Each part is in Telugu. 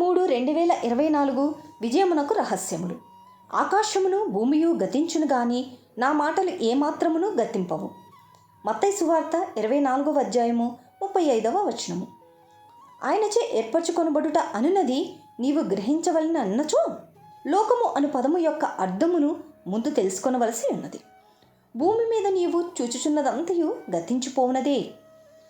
మూడు రెండు వేల ఇరవై నాలుగు విజయమునకు రహస్యములు. ఆకాశమును భూమియు గతించును గాని నా మాటలు ఏమాత్రమును గతింపవు. మత్తై సువార్త ఇరవై నాలుగవ అధ్యాయము ముప్పై ఐదవ వచనము. ఆయనచే ఏర్పరచుకొనబడుట అనునది నీవు గ్రహించవలన అన్నచో లోకము అను పదము యొక్క అర్థమును ముందు తెలుసుకొనవలసి ఉన్నది. భూమి మీద నీవు చూచుచున్నదంతయు గతించిపోవునదే.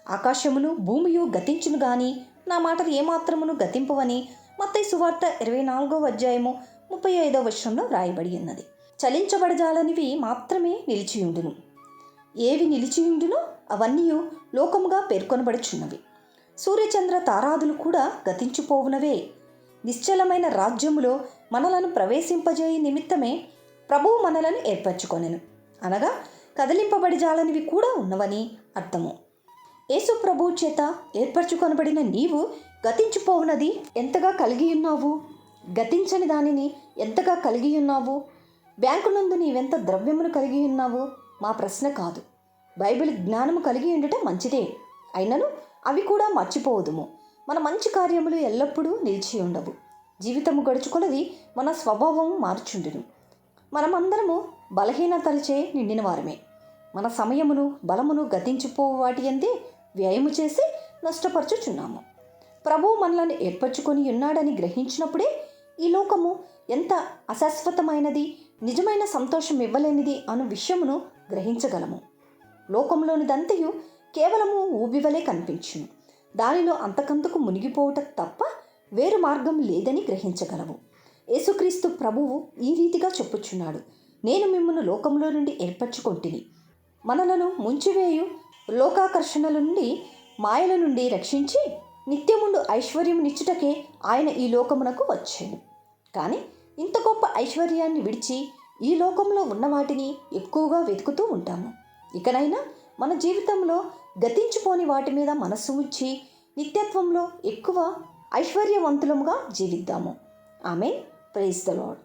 ఆకాశమును భూమియు గతించును గాని నా మాటలు ఏమాత్రమును గతింపవని మత్తయి సువార్త ఇరవై నాలుగో అధ్యాయము ముప్పై ఐదో వర్షంలో వ్రాయబడి ఉన్నది. చలించబడజాలనివి మాత్రమే నిలిచియుండును. ఏవి నిలిచియుండునో అవన్నీ లోకముగా పేర్కొనబడుచున్నవి. సూర్యచంద్ర తారాదులు కూడా గతించిపోవునవే. నిశ్చలమైన రాజ్యములో మనలను ప్రవేశింపజేయ నిమిత్తమే ప్రభువు మనలను ఏర్పరచుకొనెను. అనగా కదిలింపబడి జాలనివి కూడా ఉన్నవని అర్థము. యేసు ప్రభువు చేత ఏర్పరచుకొనబడిన నీవు గతించిపోవునది ఎంతగా కలిగి ఉన్నావు? గతించని దానిని ఎంతగా కలిగి ఉన్నావు? బ్యాంకు నందు నీవెంత ద్రవ్యమును కలిగి ఉన్నావు? మా ప్రశ్న కాదు. బైబిల్ జ్ఞానము కలిగి ఉండట మంచిదే. అయినను అవి కూడా మర్చిపోవదుము. మన మంచి కార్యములు ఎల్లప్పుడూ నిలిచి ఉండవు. జీవితము గడుచుకున్నది మన స్వభావం మార్చుండును. మనమందరము బలహీనతలచే నిండిన వారమే మన సమయమును బలమును గతించిపోవు వాటి అందే వ్యయము చేసి నష్టపరచుచున్నాము. ప్రభువు మనలను ఏర్పరచుకొని ఉన్నాడని గ్రహించినప్పుడే ఈ లోకము ఎంత అశాశ్వతమైనది నిజమైన సంతోషం ఇవ్వలేనిది అను విషయమును గ్రహించగలము. లోకంలోనిదంతయు కేవలము ఊబివలే కనిపించును. దానిలో అంతకంతకు మునిగిపోవుట తప్ప వేరు మార్గం లేదని గ్రహించగలవు. యేసుక్రీస్తు ప్రభువు ఈ రీతిగా చెప్పుచున్నాడు. నేను మిమ్మల్ని లోకంలో నుండి ఏర్పరచుకొంటిని. మనలను ముంచివేయు లోకాకర్షణల నుండి మాయల నుండి రక్షించి నిత్యముండు ఐశ్వర్యమునిచ్చుటకే ఆయన ఈ లోకమునకు వచ్చాను కానీ ఇంత గొప్ప ఐశ్వర్యాన్ని విడిచి ఈ లోకంలో ఉన్న వాటిని ఎక్కువగా వెతుకుతూ ఉంటాము. ఇకనైనా మన జీవితంలో గతించిపోని వాటి మీద మనస్సు ఉంచి నిత్యత్వంలో ఎక్కువ ఐశ్వర్యవంతులముగా జీవిద్దాము. ఆమె ప్రైజ్ ద లాడ్